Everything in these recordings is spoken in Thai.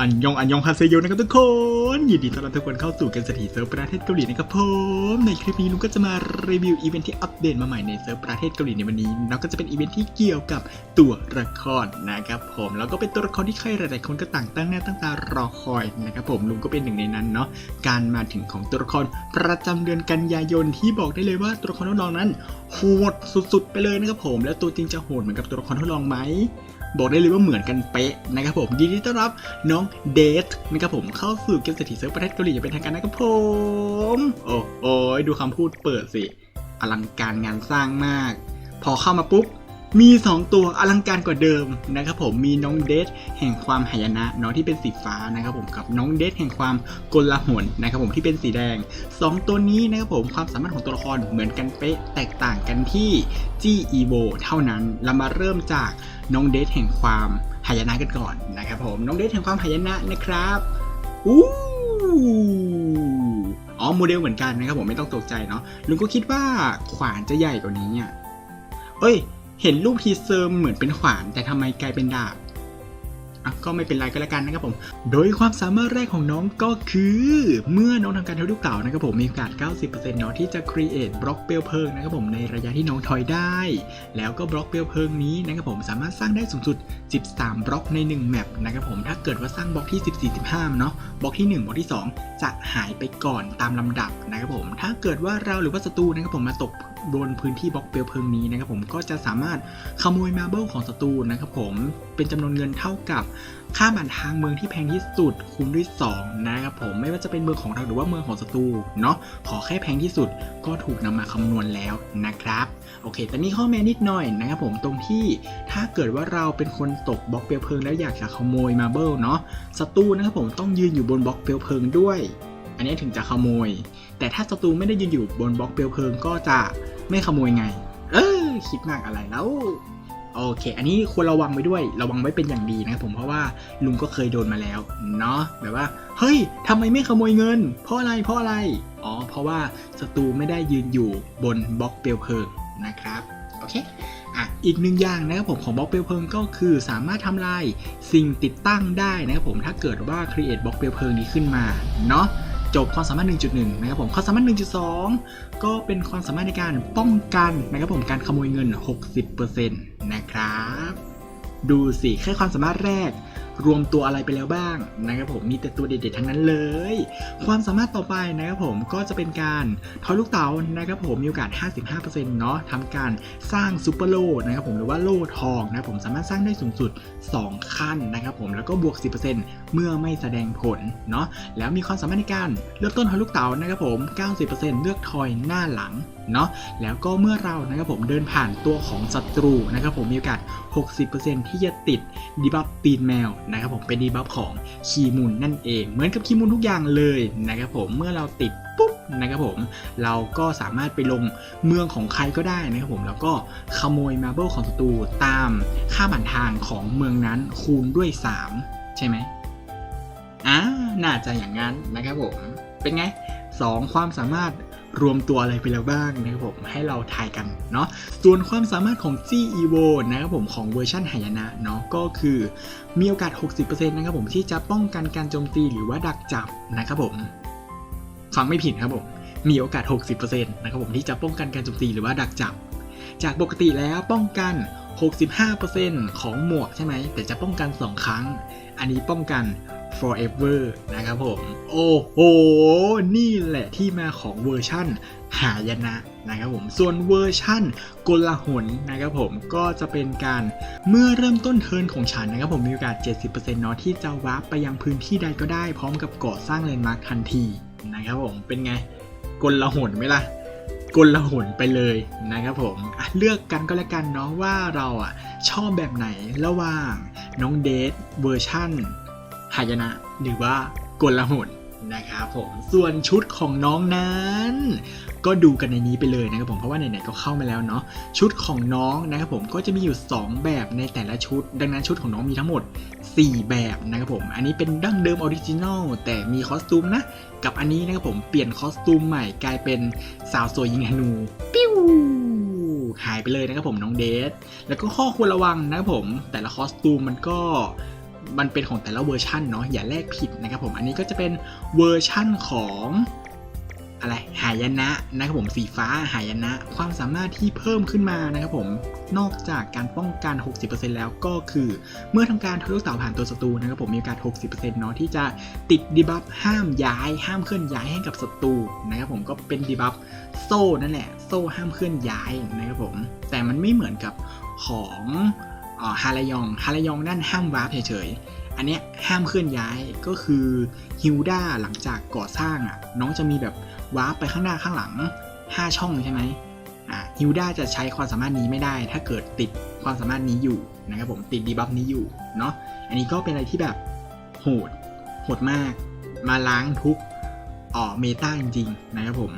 อันยองอันยองฮาเซโยนะครับทุกคน ยินดีต้อนรับทุกคนเข้าสู่เกมสถีเซิร์ฟประเทศเกาหลีนะครับผมในคลิปนี้ลุงก็จะมารีวิวอีเวนท์ที่อัปเดตมาใหม่ในเซิร์ฟประเทศเกาหลีในวันนี้แล้วก็จะเป็นอีเวนท์ที่เกี่ยวกับตัวละครนะครับผมแล้วก็เป็นตัวละครที่ใครหลาย ๆ คนก็ต่างตั้งหน้าตั้งตารอคอยนะครับผมลุงก็เป็นหนึ่งในนั้นเนาะการมาถึงของตัวละครประจำเดือนกันยายนที่บอกได้เลยว่าตัวละครทดลองนั้นโหดสุด ๆ ไปเลยนะครับผม แล้วตัวจริงจะโหดเหมือนกับตัวละครทดลองไหม บอกได้เลยว่าเหมือนกันเป๊ะนะครับผมยินดีต้อนรับน้องเดทนะครับผมเข้าสู่เกมเศรษฐีเซิร์ฟประเทศเกาหลีอย่างเป็นทางการนะครับผม โอ้โอ้ยดูคำพูดเปิดสิ อลังการงานสร้างมาก พอเข้ามาปุ๊บ มี 2 ตัวอลังการกว่าเดิมนะครับผมมีน้องเดทแห่งความหายนะเนาะที่เป็นสีฟ้านะครับผมกับน้องเดทแห่งความกลาหนนะครับผมที่เป็นสีแดง 2 ตัวนี้นะครับผมความสามารถของตัวละครเหมือนกันเป๊ะแตกต่างกันที่จี้อีโวเท่านั้นเรามาเริ่มจากน้องเดทแห่งความหายนะกันก่อนนะครับผมน้องเดทแห่งความหายนะนะครับอู้อ๋อโมเดลเหมือนกันนะครับผมไม่ต้องตกใจเนาะลุงก็คิดว่าขวานจะใหญ่กว่านี้อะเอ้ย เห็นรูปทีเซอร์เหมือนเป็นขวาน แต่ทำไมกลายเป็นดาบก็ไม่เป็นไรก็แล้วกันนะครับผม โดยความสามารถแรกของน้องก็คือ เมื่อน้องทำการทดลองเก่านะครับผมมีโอกาส 90%เนาะที่จะ create บล็อกเปลวเพลิงนะครับผมในระยะที่น้องถอยได้ แล้วก็บล็อกเปลวเพลิงนี้นะครับผมสามารถสร้างได้สูงสุด 13 บล็อกใน 1 แมปนะครับผมถ้าเกิดว่าสร้างบล็อกที่ 14 15เนาะบล็อกที่ 1 บล็อกที่ 2 จะหายไปก่อนตามลำดับนะครับผมถ้าเกิดว่าเราหรือว่าศัตรูนะครับผมมาตก บนพื้นที่บล็อกเปลวเพลิงนี้นะครับผมก็จะสามารถขโมยมาเบิลของศัตรูนะครับผมเป็นจำนวนเงินเท่ากับค่าบันทางเมืองที่แพงที่สุดคูณด้วย 2 นะครับผมไม่ว่าจะเป็นเมืองของเราหรือว่าเมืองของศัตรูเนาะขอแค่แพงที่สุดก็ถูกนำมาคำนวณแล้วนะครับโอเค แต่นี่ข้อแม้นิดหน่อยนะครับผมตรงที่ถ้าเกิดว่าเราเป็นคนตกบล็อกเปลวเพลิงแล้วอยากจะขโมยมาเบิลเนาะศัตรูนะครับผมต้องยืนอยู่บนบล็อกเปลวเพลิงด้วย อันนี้ถึงจะขโมย แต่ถ้าศัตรูไม่ได้ยืนอยู่บนบล็อกเปลวเพลิงก็จะ ไม่ขโมยไง เออคิดมากอะไรแล้วโอเค อันนี้ควรระวังไว้ด้วย ระวังไว้เป็นอย่างดีนะครับผม เพราะว่าลุงก็เคยโดนมาแล้ว เนาะ แบบว่า เฮ้ยทำไมไม่ขโมยเงิน เพราะอะไร เพราะอะไร อ๋อ เพราะว่าศัตรูไม่ได้ยืนอยู่บนบล็อกเปลวเพลิงนะครับ โอเค อะ อีกหนึ่งอย่างนะครับผมของบล็อกเปลวเพลิงก็คือสามารถทำลายสิ่งติดตั้งได้นะครับผม ถ้าเกิดว่า create บล็อกเปลวเพลิงนี้ขึ้นมา เนาะ จบความสามารถ 1.1 นะครับผมความสามารถ 1.2 ก็เป็นความสามารถในการป้องกันนะครับผมการขโมยเงิน 60%นะครับ ดูสิแค่ความสามารถแรก รวมตัวอะไรไปแล้วบ้างนะครับผมมีแต่ตัวเด็ดๆทั้งนั้นเลย ความสามารถต่อไปนะครับผมก็จะเป็นการทอยลูกเต๋านะครับผมมีโอกาส 55%เนาะทำการสร้างซูเปอร์โลนะครับผมหรือว่าโล่ทองนะครับผมสามารถสร้างได้สูงสุด 2 ขั้นนะครับผมแล้วก็บวก 10%เมื่อไม่แสดงผลเนาะแล้วมีความสามารถในการเลือกต้นทอยลูกเต๋านะครับผม 90%เลือกทอยหน้าหลัง เนาะแล้วก็เมื่อเรานะครับผมเดินผ่านตัวของศัตรูนะครับผมมีโอกาส 60%ที่จะติดดีบัฟตีนแมวนะครับผมเป็นดีบัฟของคีมูลนั่นเอง เหมือนกับคีมูลทุกอย่างเลยนะครับผมเมื่อเราติดปุ๊บนะครับผมเราก็สามารถไปลงเมืองของใครก็ได้นะครับผมแล้วก็ขโมยมาเบิลของศัตรูตามค่าบันทางของเมืองนั้นคูณด้วย 3 ใช่ไหมอ่าน่าจะอย่างนั้นนะครับผมเป็นไง 2 ความสามารถ รวมตัวอะไรไปแล้วบ้างนะครับผมให้เราทายกันเนาะส่วนความสามารถของ G Evo นะครับผมของเวอร์ชันหายนะเนาะก็คือมีโอกาส 60%นะครับผมที่จะป้องกันการโจมตีหรือว่าดักจับนะครับผมฟังไม่ผิดครับผมมีโอกาส 60%นะครับผมที่จะป้องกันการโจมตีหรือว่าดักจับ จากปกติแล้วป้องกัน 65%ของหมวกใช่ไหมแต่จะป้องกัน 2 ครั้ง อันนี้ป้องกัน forever นะครับผม โอ้โห นี่แหละที่มาของเวอร์ชั่นหายนะนะครับผม ส่วนเวอร์ชั่นกลหนนะครับผมก็จะเป็นการเมื่อเริ่มต้นเทิร์นของฉันนะครับผมมีโอกาส 70%เนาะที่จะวาร์ปไปยังพื้นที่ใดก็ได้พร้อมกับก่อสร้างแลนด์มาร์คทันทีนะครับผมเป็นไงกลหนไหมล่ะกลหนไปเลยนะครับผมเลือกกันก็แล้วกันเนาะว่าเราอะชอบแบบไหนระหว่างน้องเดทเวอร์ชั่น หายนะหรือว่ากลหนนะครับผมส่วนชุดของน้องนั้น ก็ดูกันในนี้ไปเลยนะครับผมเพราะว่าไหนๆก็เข้ามาแล้วเนาะชุดของน้องนะครับผมก็จะมีอยู่ 2 แบบในแต่ละชุด ดังนั้นชุดของน้องมีทั้งหมด 4 แบบนะครับผมอันนี้เป็นดั้งเดิมออริจินอลแต่มีคอสตูมนะ กับอันนี้นะครับผมเปลี่ยนคอสตูมใหม่กลายเป็นสาวสวยยิงธนูปิ้วหายไปเลยนะครับผมน้องเดทแล้วก็ข้อควรระวังนะครับผมแต่ละคอสตูมมันก็ มันเป็นของแต่ละเวอร์ชันเนาะอย่าแลกผิดนะครับผมอันนี้ก็จะเป็นเวอร์ชั่นของอะไรหายนะนะครับผมสีฟ้าหายนะ ความสามารถที่เพิ่มขึ้นมานะครับผมนอกจากการป้องกัน 60%แล้วก็คือ เมื่อทำการทะลุเสาผ่านตัวศัตรูนะครับผมมีโอกาส 60%เนาะที่จะติดดีบัฟห้ามย้าย ห้ามเคลื่อนย้ายให้กับศัตรูนะครับผมก็เป็นดีบัฟโซ่นั่นแหละโซ่ห้ามเคลื่อนย้ายนะครับผมแต่มันไม่เหมือนกับของ ฮาลายองฮาลายองนั่นห้ามวาร์ปเฉยๆ อันเนี้ยห้ามเคลื่อนย้ายก็คือฮิวด้าหลังจากก่อสร้างอะน้องจะมีแบบวาร์ปไปข้างหน้าข้างหลัง 5 ช่องใช่ไหมอ่าฮิวด้าจะใช้ความสามารถนี้ไม่ได้ ถ้าเกิดติดความสามารถนี้อยู่นะครับผมติดดีบัฟนี้อยู่เนาะอันนี้ก็เป็นอะไรที่แบบโหดโหดมาก มาล้างทุกอ๋อเมตาจริงๆนะครับผม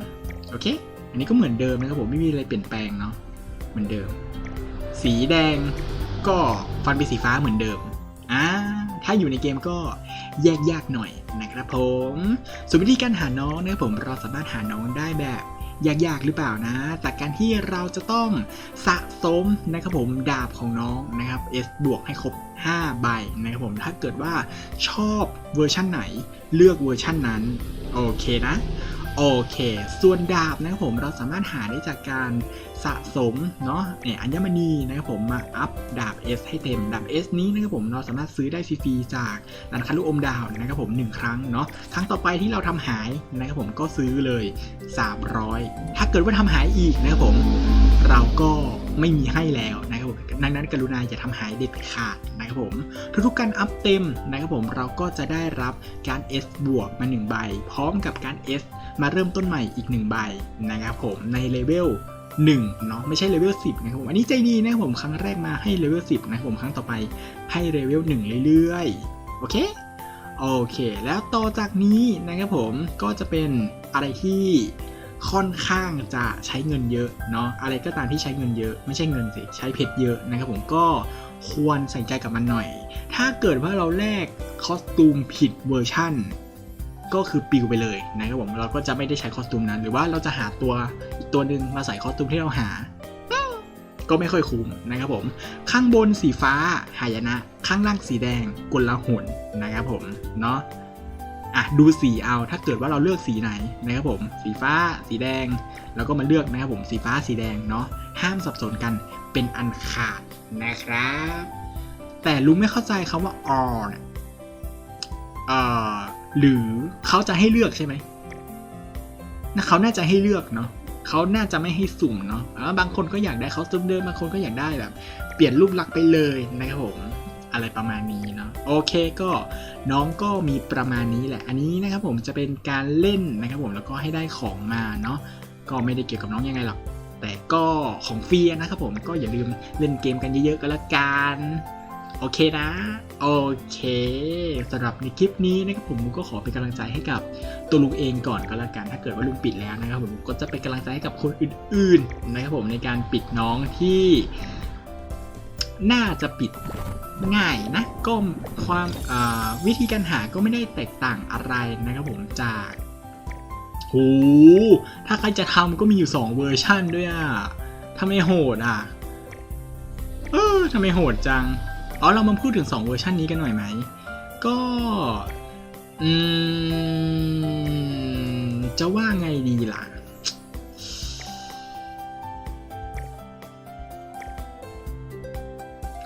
โอเค อันนี้ก็เหมือนเดิมนะครับผมไม่มีอะไรเปลี่ยนแปลงเนาะเหมือนเดิม สีแดง ก็ฟันเป็นสีฟ้าเหมือนเดิมอ่าถ้าอยู่ในเกมก็แยกยากหน่อยนะครับผมส่วนวิธีการหาน้องนะครับผมเราสามารถหาน้องได้แบบยากๆหรือเปล่านะ จากการที่เราจะต้องสะสมนะครับผมดาบของน้องนะครับ S บวกให้ครบ 5 ใบนะครับผมถ้าเกิดว่าชอบเวอร์ชั่นไหน เลือกเวอร์ชั่นนั้น โอเคนะ โอเค ส่วนดาบนะครับผมเราสามารถหาได้จากการสะสมเนาะเนี่ยอัญมณีนะครับผมมาอัพดาบ S ให้เต็มดาบ S นี้นะครับผมเราสามารถซื้อได้ฟรีๆจากร้านค้าลูกอมดาวนะครับผม 1 ครั้งเนาะครั้งต่อไปที่เราทำหายนะครับผมก็ซื้อเลย 300 ถ้าเกิดว่าทำหายอีกนะครับผมเราก็ไม่มีให้แล้วนะครับผมดังนั้นกรุณาอย่าทำหายเด็ดขาดนะครับผม ทุกๆการอัพเต็มนะครับผมเราก็จะได้รับการ S บวกมา1ใบ พร้อมกับการ S มาเริ่มต้นใหม่อีก 1 ใบนะครับผมในเลเวล1เนาะไม่ใช่เลเวล10นะครับผมอันนี้ใจดีนะครับผมครั้งแรกมาให้เลเวล10นะครับผมครั้งต่อไปให้เลเวล1เรื่อยๆ โอเคโอเค แล้วต่อจากนี้นะครับผมก็จะเป็นอะไรที่ค่อนข้างจะใช้เงินเยอะเนาะอะไรก็ตามที่ใช้เงินเยอะ ไม่ใช่เงินสิใช้เพชรเยอะนะครับผมก็ควรใส่ใจกับมันหน่อย ถ้าเกิดว่าเราแลกคอสตูมผิดเวอร์ชั่น ก็คือปิวไปเลยนะครับผมเราก็จะไม่ได้ใช้คอสตูมนั้น หรือว่าเราจะหาตัวอีกตัวหนึ่งมาใส่คอสตูมที่เราหา ก็ไม่ค่อยคุ้มนะครับผม ข้างบนสีฟ้าหายนะ ข้างล่างสีแดงกลหนนะครับผมเนาะอะดูสีเอาถ้าเกิดว่าเราเลือกสีไหนนะครับผม สีฟ้าสีแดง แล้วก็มาเลือกนะครับผมสีฟ้าสีแดงเนาะห้ามสับสนกันเป็นอันขาดนะครับ แต่ลุงไม่เข้าใจคำว่า or เนี่ยเอ่อ หรือเขาจะให้เลือกใช่ไหมนะเขาน่าจะให้เลือกเนาะเขาน่าจะไม่ให้สุ่มเนาะอ่าบางคนก็อยากได้เขาสุ่มเดิมบางคนก็อยากได้แบบ เปลี่ยนรูปลักษณ์ไปเลยนะครับผมอะไรประมาณนี้เนาะโอเคก็น้องก็มีประมาณนี้แหละ อันนี้นะครับผมจะเป็นการเล่นนะครับผมแล้วก็ให้ได้ของมาเนาะก็ไม่ได้เกี่ยวกับน้องยังไงหรอกแต่ก็ของฟรีนะครับผมก็อย่าลืมเล่นเกมกันเยอะๆกันละกัน โอเคนะ โอเคสำหรับในคลิปนี้นะครับผมก็ขอเป็นกำลังใจให้กับตัวลุงเองก่อนก็แล้วกัน ถ้าเกิดว่าลุงปิดแล้วนะครับผมก็จะเป็นกำลังใจให้กับคนอื่นๆนะครับผมในการปิดน้องที่น่าจะปิดง่ายนะก็ความวิธีการหาก็ไม่ได้แตกต่างอะไรนะครับผมจากโหถ้าใครจะทำก็มีอยู่ 2 เวอร์ชั่นด้วยอะทำไมโหดอะ เออทำไมโหดจัง อ๋อเรามาพูดถึง 2 เวอร์ชันนี้กันหน่อยไหม ก็อืมจะว่าไงดีล่ะ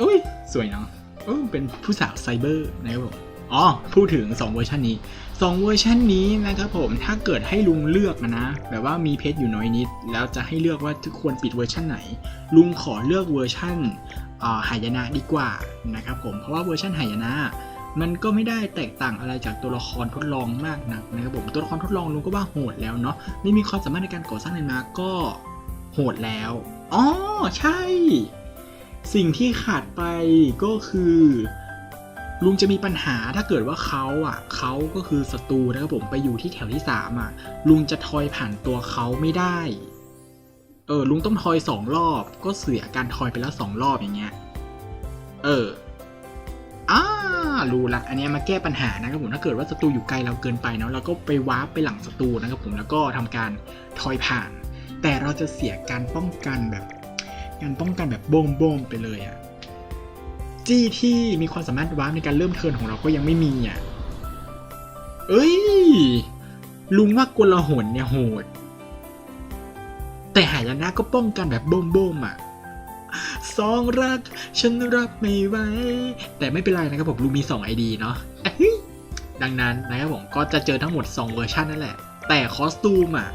อุ้ย สวยเนาะเออเป็นผู้สาวไซเบอร์นะครับผม อ๋อพูดถึง 2 เวอร์ชันนี้ 2 เวอร์ชันนี้นะครับผมถ้าเกิดให้ลุงเลือกนะแบบว่ามีเพชรอยู่น้อยนิด แล้วจะให้เลือกว่าควรปิดเวอร์ชันไหน ลุงขอเลือกเวอร์ชันหายนะดีกว่านะครับผมเพราะว่าเวอร์ชันหายนะมันก็ไม่ได้แตกต่างอะไรจากตัวละครทดลองมากนักนะครับผมตัวละครทดลองลุงก็ว่าโหดแล้วเนาะไม่มีความสามารถในการก่อสร้างในมาก็โหดแล้วอ๋อใช่ สิ่งที่ขาดไปก็คือ ลุงจะมีปัญหาถ้าเกิดว่าเขาอะเขาก็คือศัตรูนะครับผมไปอยู่ที่แถวที่สามอะ ลุงจะทอยผ่านตัวเขาไม่ได้ เออ ลุงต้องทอยสองรอบ ก็เสียการทอยไปแล้วสองรอบอย่างเงี้ย เอออ่ารู้ละอันนี้มาแก้ปัญหานะครับผมถ้าเกิดว่าศัตรูอยู่ไกลเราเกินไปเนาะเราก็ไปวาร์ปไปหลังศัตรูนะครับผมแล้วก็ทำการทอยผ่าน แต่เราจะเสียการป้องกันแบบการป้องกันแบบโบงโบงไปเลยอะ จี้ที่มีความสามารถวาร์ปในการเริ่มเทิร์นของเราก็ยังไม่มีอะ เอ้ย ลุงว่ากลหนเนี่ยโหด แต่หายนะก็ป้องกันแบบโบมๆอะสองรัก ฉันรับไม่ไหว แต่ไม่เป็นไรนะครับผมลุงมี2 ID เนาะอะเฮ้ยดังนั้นนะครับผมก็จะเจอทั้งหมด 2 เวอร์ชันนั่นแหละ แต่คอสตูมอะ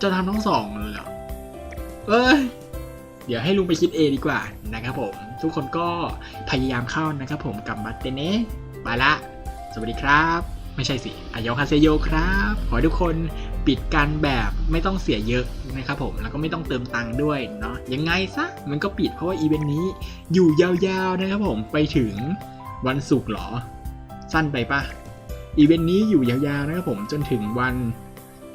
จะทำทั้งสองเลยเหรอเอ้ย เดี๋ยวให้ลุงไปคิดเองดีกว่านะครับผม ทุกคนก็พยายามเข้านะครับผมกับบัตเตเน่ไปละ สวัสดีครับ ไม่ใช่สิอายองคาเซโยครับ ขอให้ทุกคนปิดกันแบบไม่ต้องเสียเยอะนะครับผม แล้วก็ไม่ต้องเติมตังค์ด้วยเนาะ ยังไงซะ มันก็ปิดเพราะว่าอีเวนต์นี้อยู่ยาวๆนะครับผมไปถึงวันศุกร์หรอ สั้นไปปะอีเวนต์นี้อยู่ยาวๆนะครับผมจนถึงวัน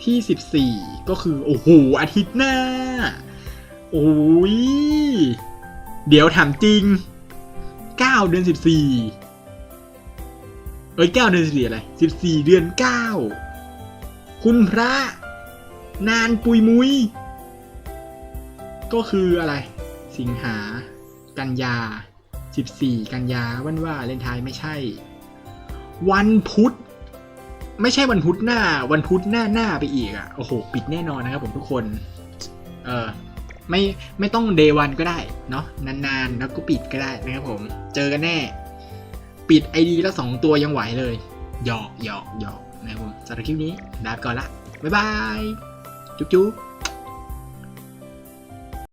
ที่ 14 ก็คือ โอ้โหอาทิตย์หน้า โอ้ย เดี๋ยวถามจริง9เดือน14เอ้ย9เดือน14อะไร14เดือน9คุณพระ นานปุยมุย ก็คืออะไร สิงหา กันยา14กันยาวันว่าเลนไทายไม่ใช่ วันพุธ ไม่ใช่วันพุธหน้า วันพุธหน้าหน้าไปอีกอะ โอ้โห ปิดแน่นอนนะครับผมทุกคน เออ ไม่ไม่ต้องเดวันก็ได้เนาะนานๆ แล้วก็ปิดก็ได้นะครับผมเจอกันแน่ ปิดไอดีละสองตัวยังไหวเลยหยอกหยอกหยอกนะครับผมสำหรับคลิปนี้ลาไปก่อนละบ๊ายบายจุ๊บ